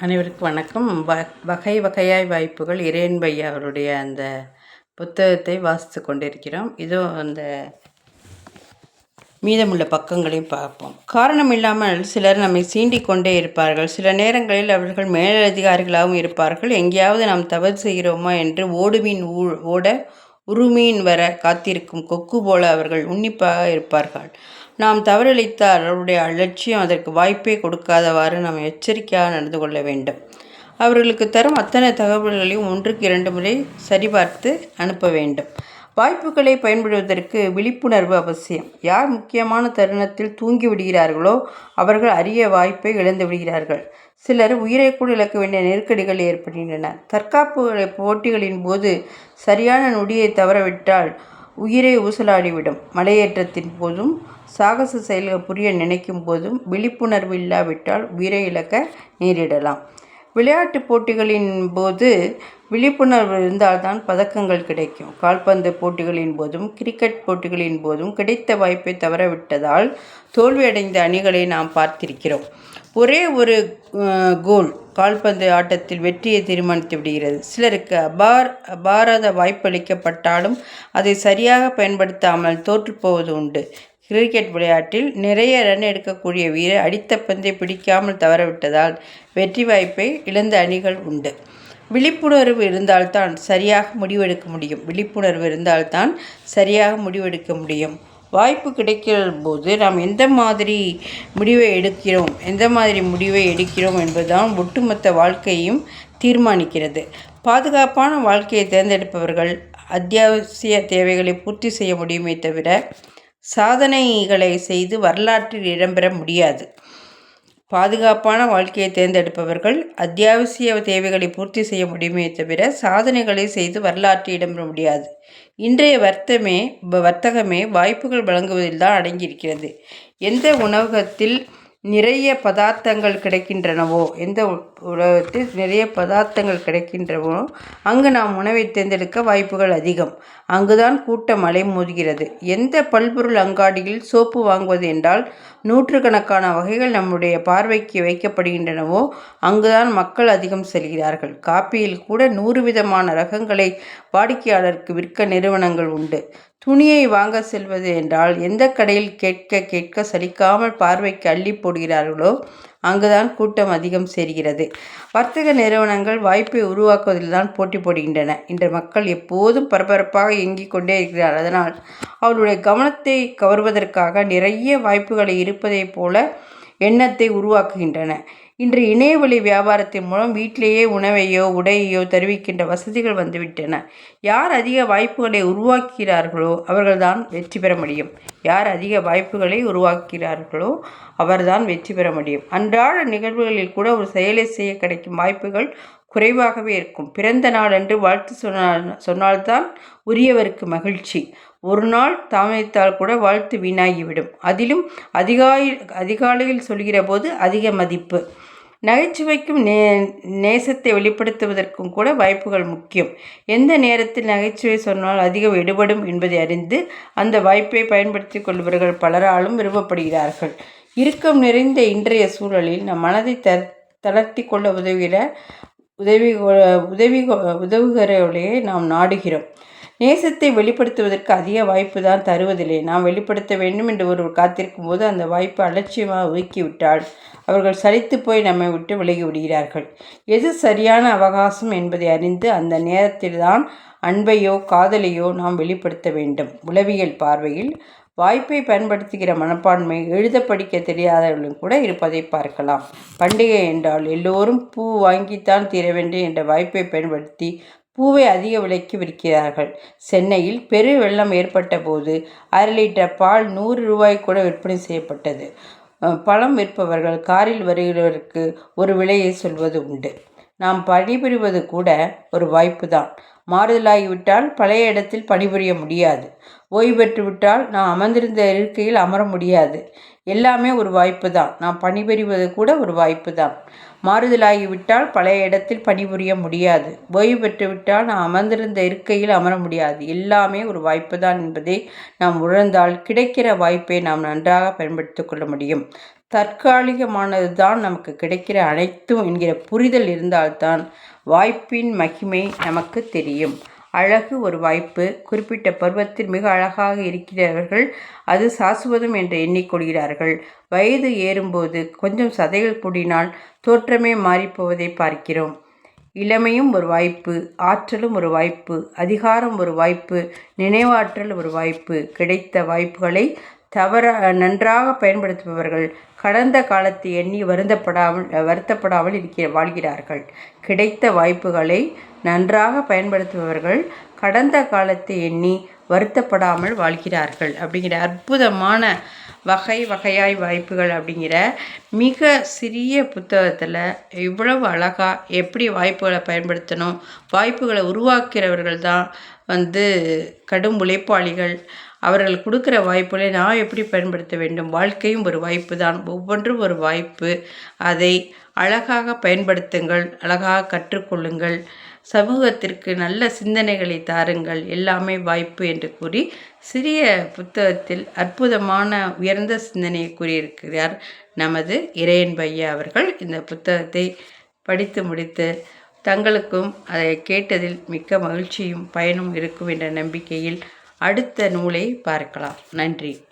அனைவருக்கும் வணக்கம். வ வகை வகையாய் வாய்ப்புகள் இறையன்பையா அவருடைய அந்த புத்தகத்தை வாசித்து கொண்டிருக்கிறோம். இதோ அந்த மீதமுள்ள பக்கங்களையும் பார்ப்போம். காரணம் இல்லாமல் சிலர் நம்மை சீண்டிக் கொண்டே இருப்பார்கள். சில நேரங்களில் அவர்கள் மேலதிகாரிகளாகவும் இருப்பார்கள். எங்கேயாவது நாம் தவறு செய்கிறோமா என்று ஓடுமீன் ஊ ஓட உருமீன் வர காத்திருக்கும் கொக்கு போல அவர்கள் உன்னிப்பாக இருப்பார்கள். நாம் தவறளித்தால் அவருடைய அலட்சியம் அதற்கு வாய்ப்பே கொடுக்காதவாறு நாம் எச்சரிக்கையாக நடந்து கொள்ள வேண்டும். அவர்களுக்கு தரும் அத்தனை தகவல்களையும் ஒன்றுக்கு இரண்டு முறை சரிபார்த்து அனுப்ப வேண்டும். வாய்ப்புகளை பயன்படுவதற்கு விழிப்புணர்வு அவசியம். யார் முக்கியமான தருணத்தில் தூங்கி விடுகிறார்களோ அவர்கள் அரிய வாய்ப்பை இழந்து விடுகிறார்கள். சிலர் உயிரை கூட இழக்க வேண்டிய நெருக்கடிகள் ஏற்படுகின்றன. தற்காப்பு போட்டிகளின் போது சரியான நொடியை தவறவிட்டால் உயிரை ஊசலாடிவிடும். மலையேற்றத்தின் போதும் சாகச செயல்கள் புரிய நினைக்கும் போதும் விழிப்புணர்வு இல்லாவிட்டால் உயிரை இழக்க நேரிடலாம். விளையாட்டு போட்டிகளின் போது விழிப்புணர்வு இருந்தால்தான் பதக்கங்கள் கிடைக்கும். கால்பந்து போட்டிகளின் போதும் கிரிக்கெட் போட்டிகளின் போதும் கிடைத்த வாய்ப்பை தவறவிட்டதால் தோல்வியடைந்த அணிகளை நாம் பார்த்திருக்கிறோம். ஒரே ஒரு கோல் கால்பந்து ஆட்டத்தில் வெற்றியை தீர்மானித்து விடுகிறது. சிலருக்கு அபார் அபாரத வாய்ப்பளிக்கப்பட்டாலும் அதை சரியாக பயன்படுத்தாமல் தோற்றுப்போவது உண்டு. கிரிக்கெட் விளையாட்டில் நிறைய ரன் எடுக்கக்கூடிய வீரர் அடித்த பந்தை பிடிக்காமல் தவறவிட்டதால் வெற்றி வாய்ப்பை இழந்த அணிகள் உண்டு. விழிப்புணர்வு இருந்தால்தான் சரியாக முடிவெடுக்க முடியும். விழிப்புணர்வு இருந்தால்தான் சரியாக முடிவெடுக்க முடியும். வாய்ப்பு கிடைக்கிற போது நாம் எந்த மாதிரி முடிவை எடுக்கிறோம்? எந்த மாதிரி முடிவை எடுக்கிறோம் என்பதுதான் ஒட்டுமொத்த வாழ்க்கையும் தீர்மானிக்கிறது. பாதுகாப்பான வாழ்க்கையை தேர்ந்தெடுப்பவர்கள் அத்தியாவசிய தேவைகளை பூர்த்தி செய்ய முடியுமே தவிர சாதனைகளை செய்து வரலாற்றில் இடம்பெற முடியாது. பாதுகாப்பான வாழ்க்கையை தேர்ந்தெடுப்பவர்கள் அத்தியாவசிய தேவைகளை பூர்த்தி செய்ய முடியுமே தவிர சாதனைகளை செய்து வரலாற்றில் இடம்பெற முடியாது. இன்றைய வர்த்தமே வர்த்தகமே வாய்ப்புகள் வழங்குவதில் தான் அடங்கியிருக்கிறது. எந்த உணவகத்தில் நிறைய பதார்த்தங்கள் கிடைக்கின்றனவோ எந்த உலகத்தில் நிறைய பதார்த்தங்கள் கிடைக்கின்றவோ அங்கு நாம் உணவை தேர்ந்தெடுக்க வாய்ப்புகள் அதிகம். அங்குதான் கூட்டம் மோதுகிறது எந்த பல்பொருள் அங்காடியில் சோப்பு வாங்குவது என்றால் நூற்றுக்கணக்கான வகைகள் நம்முடைய பார்வைக்கு வைக்கப்படுகின்றனவோ அங்குதான் மக்கள் அதிகம் செல்கிறார்கள். காப்பியில் கூட நூறு விதமான ரகங்களை வாடிக்கையாளருக்கு விற்க நிறுவனங்கள் உண்டு. துணியை வாங்க செல்வது என்றால் எந்த கடையில் கேட்க கேட்க சலிக்காமல் பார்வைக்கு அள்ளி போடுகிறார்களோ அங்குதான் கூட்டம் அதிகம் சேர்கிறது. வர்த்தக நிறுவனங்கள் வாய்ப்பை உருவாக்குவதில் தான் போட்டி போடுகின்றன. இன்று மக்கள் எப்போதும் பரபரப்பாக இயங்கிக் கொண்டே இருக்கிறார். அதனால் அவருடைய கவனத்தை கவர்வதற்காக நிறைய வாய்ப்புகளை இருப்பதைப் போல எண்ணத்தை உருவாக்குகின்றன. இன்று இணையவழி வியாபாரத்தின் மூலம் வீட்டிலேயே உணவையோ உடையையோ தெரிவிக்கின்ற வசதிகள் வந்துவிட்டன. யார் அதிக வாய்ப்புகளை உருவாக்குகிறார்களோ அவர்கள்தான் வெற்றி பெற முடியும். யார் அதிக வாய்ப்புகளை உருவாக்குகிறார்களோ அவர்தான் வெற்றி பெற முடியும். அன்றாட நிகழ்வுகளில் கூட ஒரு செயலை செய்ய கிடைக்கும் வாய்ப்புகள் குறைவாகவே இருக்கும். பிறந்த நாள் என்று வாழ்த்து சொன்னால் சொன்னால்தான் உரியவருக்கு மகிழ்ச்சி. ஒரு நாள் தாமதித்தால் கூட வாழ்த்து வீணாகிவிடும். அதிலும் அதிகாலை அதிகாலையில் சொல்கிற போது அதிக மதிப்பு. நகைச்சுவைக்கும் நே நேசத்தை வெளிப்படுத்துவதற்கும் கூட வாய்ப்புகள் முக்கியம். எந்த நேரத்தில் நகைச்சுவை சொன்னால் அதிகம் எடுபடும் என்பதை அறிந்து அந்த வாய்ப்பை பயன்படுத்தி கொள்பவர்கள் பலராலும் விரும்பப்படுகிறார்கள். இறுக்கம் நிறைந்த இன்றைய சூழலில் நம் மனதை த தளர்த்தி கொள்ள உதவுகிற உதவி உதவி உதவுகிறவர்களையே நாம் நாடுகிறோம். நேசத்தை வெளிப்படுத்துவதற்கு அதிக வாய்ப்பு தான் தருவதில்லை. நாம் வெளிப்படுத்த வேண்டும் என்று ஒருவர் காத்திருக்கும் போது அந்த வாய்ப்பு அலட்சியமாக ஒதுக்கிவிட்டால் அவர்கள் சலித்து போய் நம்மை விட்டு விலகி விடுகிறார்கள். எது சரியான அவகாசம் என்பதை அறிந்து அந்த நேரத்தில்தான் அன்பையோ காதலையோ நாம் வெளிப்படுத்த வேண்டும். உளவியல் பார்வையில் வாய்ப்பை பயன்படுத்துகிற மனப்பான்மை எழுத படிக்க தெரியாதவர்களும் கூட இருப்பதை பார்க்கலாம். பண்டிகை என்றால் எல்லோரும் பூ வாங்கித்தான் தீர வேண்டும் என்ற வாய்ப்பை பயன்படுத்தி பூவை அதிக விலைக்கு விற்கிறார்கள். சென்னையில் பெரு வெள்ளம் ஏற்பட்ட போது அரை லிட்டர் பால் நூறு ரூபாய் கூட விற்பனை செய்யப்பட்டது. பழம் விற்பவர்கள் காரில் வருகிறவருக்கு ஒரு விலையை சொல்வது உண்டு. நாம் பணிபுரிவது கூட ஒரு வாய்ப்பு தான். மாறுதலாகிவிட்டால் பழைய இடத்தில் பணிபுரிய முடியாது. ஓய்வு பெற்றுவிட்டால் நான் அமர்ந்திருந்த இருக்கையில் அமர முடியாது. எல்லாமே ஒரு வாய்ப்பு தான். நான் பணிபுரிவது கூட ஒரு வாய்ப்பு தான். மாறுதலாகிவிட்டால் பழைய இடத்தில் பணிபுரிய முடியாது. ஓய்வு பெற்றுவிட்டால் நான் அமர்ந்திருந்த இருக்கையில் அமர முடியாது. எல்லாமே ஒரு வாய்ப்பு தான் என்பதை நாம் உணர்ந்தால் கிடைக்கிற வாய்ப்பை நாம் நன்றாக பயன்படுத்தி கொள்ள முடியும். தற்காலிகமானது தான் நமக்கு கிடைக்கிற அனைத்தும் என்கிற புரிதல் இருந்தால்தான் வாய்ப்பின் மகிமை நமக்கு தெரியும். அழகு ஒரு வாய்ப்பு. குறிப்பிட்ட பருவத்தில் மிக அழகாக இருக்கிறவர்கள் அது சாசுவதம் என்று எண்ணிக்கொள்கிறார்கள். வயது ஏறும்போது கொஞ்சம் சதைகள் கூடினால் தோற்றமே மாறிப்போவதை பார்க்கிறோம். இளமையும் ஒரு வாய்ப்பு ஆற்றலும் ஒரு வாய்ப்பு அதிகாரம் ஒரு வாய்ப்பு நினைவாற்றல் ஒரு வாய்ப்பு கிடைத்த வாய்ப்புகளை தவற நன்றாக பயன்படுத்துபவர்கள் கடந்த காலத்தை எண்ணி வருந்தப்படாமல் வருத்தப்படாமல் இருக்கிற வாழ்கிறார்கள். கிடைத்த வாய்ப்புகளை நன்றாக பயன்படுத்துபவர்கள் கடந்த காலத்தை எண்ணி வருத்தப்படாமல் வாழ்கிறார்கள். அப்படிங்கிற அற்புதமான வகை வகையாய் வாய்ப்புகள் அப்படிங்கிற மிக சிறிய புத்தகத்தில் இவ்வளவு அழகாக எப்படி வாய்ப்புகளை பயன்படுத்தணும் வாய்ப்புகளை உருவாக்கிறவர்கள் தான் வந்து கடும் உழைப்பாளிகள் அவர்கள் கொடுக்குற வாய்ப்புகளை நான் எப்படி பயன்படுத்த வேண்டும்? வாழ்க்கையும் ஒரு வாய்ப்பு தான் ஒவ்வொன்றும் ஒரு வாய்ப்பு. அதை அழகாக பயன்படுத்துங்கள். அழகாக கற்றுக்கொள்ளுங்கள். சமூகத்திற்கு நல்ல சிந்தனைகளை தாருங்கள். எல்லாமே வாய்ப்பு என்று கூறி சிறிய புத்தகத்தில் அற்புதமான உயர்ந்த சிந்தனையை கூறியிருக்கிறார் நமது இறையன் பையா அவர்கள். இந்த புத்தகத்தை படித்து முடித்து தங்களுக்கும் அதை கேட்டதில் மிக்க மகிழ்ச்சியும் பயனும் இருக்கும் என்ற நம்பிக்கையில் அடுத்த நூலை பார்க்கலாம். நன்றி.